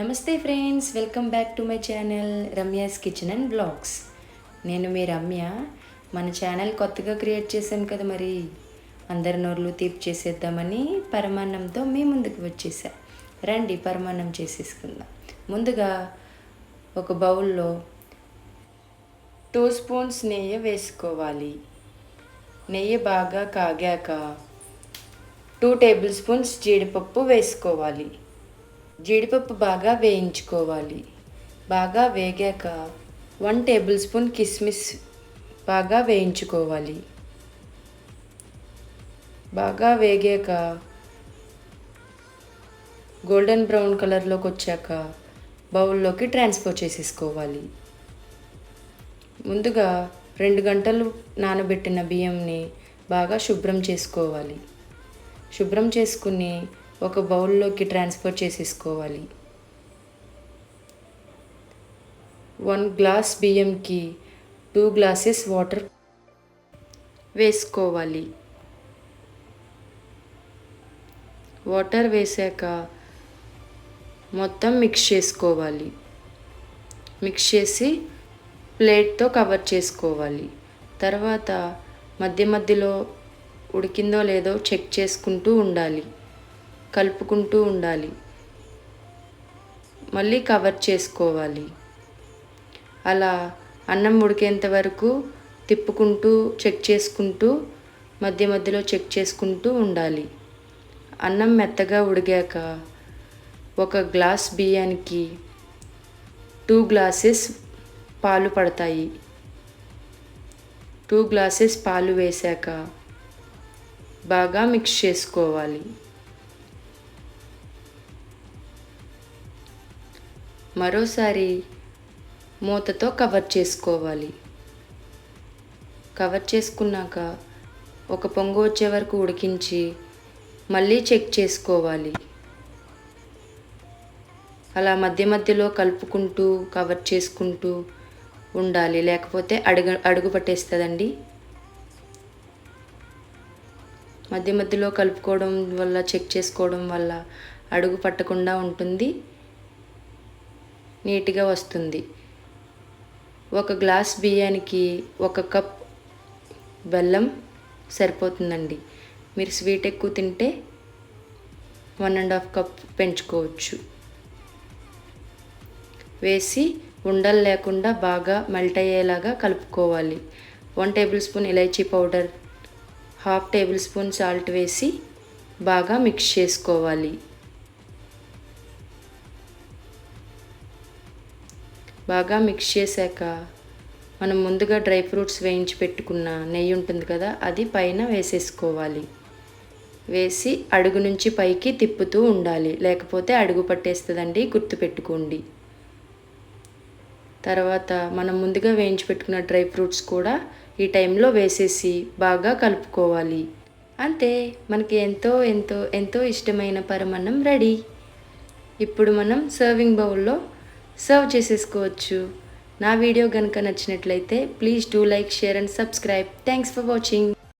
నమస్తే friends welcome back to my channel Ramya's kitchen and blogs. నేను మీ రమ్య. మన ఛానల్ కొత్తగా క్రియేట్ చేశాం కదా మరి అందరి నోర్లు తీపి చేసేద్దామని పరమాన్నంతో మీ ముందుకు వచ్చేసా. రండి పరమాన్నం చేసేసుకుందాం. ముందుగా ఒక బౌల్లో టూ స్పూన్స్ నెయ్యి వేసుకోవాలి. నెయ్యి బాగా కాగాక టూ టేబుల్ స్పూన్స్ జీడిపప్పు వేసుకోవాలి. జీడిపప్పు బాగా వేయించుకోవాలి. బాగా వేగాక వన్ టేబుల్ స్పూన్ కిస్మిస్ బాగా వేయించుకోవాలి. బాగా వేగాక గోల్డెన్ బ్రౌన్ కలర్లోకి వచ్చాక బౌల్లోకి ట్రాన్స్ఫర్ చేసేసుకోవాలి. ముందుగా రెండు గంటలు నానబెట్టిన బియ్యంని బాగా శుభ్రం చేసుకోవాలి. శుభ్రం చేసుకుని ఒక బౌల్లోకి ట్రాన్స్ఫర్ చేసేసుకోవాలి. వన్ గ్లాస్ బియ్యంకి టూ గ్లాసెస్ వాటర్ వేసుకోవాలి. వాటర్ వేసాక మొత్తం మిక్స్ చేసుకోవాలి. మిక్స్ చేసి ప్లేట్తో కవర్ చేసుకోవాలి. తర్వాత మధ్య మధ్యలో ఉడికిందో లేదో చెక్ చేసుకుంటూ ఉండాలి. కలుపుకుంటూ ఉండాలి. మళ్ళీ కవర్ చేసుకోవాలి. అలా అన్నం ఉడికేంత వరకు తిప్పుకుంటూ చెక్ చేసుకుంటూ మధ్య మధ్యలో చెక్ చేసుకుంటూ ఉండాలి. అన్నం మెత్తగా ఉడిగాక ఒక గ్లాస్ బియ్యానికి టూ గ్లాసెస్ పాలు పడతాయి. టూ గ్లాసెస్ పాలు వేశాక బాగా మిక్స్ చేసుకోవాలి. మరోసారి మూతతో కవర్ చేసుకోవాలి. కవర్ చేసుకున్నాక ఒక పొంగు వచ్చే వరకు ఉడికించి మళ్ళీ చెక్ చేసుకోవాలి. అలా మధ్య మధ్యలో కలుపుకుంటూ కవర్ చేసుకుంటూ ఉండాలి. లేకపోతే అడుగు అడుగు పట్టేస్తుందండి. మధ్య మధ్యలో కలుపుకోవడం వల్ల చెక్ చేసుకోవడం వల్ల అడుగు పట్టకుండా ఉంటుంది. నీట్గా వస్తుంది. ఒక గ్లాస్ బియ్యానికి ఒక కప్ బెల్లం సరిపోతుందండి. మీరు స్వీట్ ఎక్కువ తింటే వన్ అండ్ హాఫ్ కప్ పెంచుకోవచ్చు. వేసి ఉండలు లేకుండా బాగా మెల్ట్ అయ్యేలాగా కలుపుకోవాలి. One tablespoon elaichi powder half tablespoon salt వేసి బాగా మిక్స్ చేసుకోవాలి. బాగా మిక్స్ చేశాక మనం ముందుగా డ్రై ఫ్రూట్స్ వేయించి పెట్టుకున్న నెయ్యి ఉంటుంది కదా అది పైన వేసేసుకోవాలి. వేసి అడుగు నుంచి పైకి తిప్పుతూ ఉండాలి. లేకపోతే అడుగు పట్టేస్తుందండి గుర్తుపెట్టుకోండి తర్వాత మనం ముందుగా వేయించి పెట్టుకున్న డ్రై ఫ్రూట్స్ కూడా ఈ టైంలో వేసేసి బాగా కలుపుకోవాలి. అంతే మనకి ఎంతో ఎంతో ఎంతో ఇష్టమైన పరమన్నం రెడీ. ఇప్పుడు మనం సర్వింగ్ బౌల్లో సర్వ్ చేసేసుకోవచ్చు. నా వీడియో కనుక నచ్చినట్లయితే please do like share and subscribe thanks for watching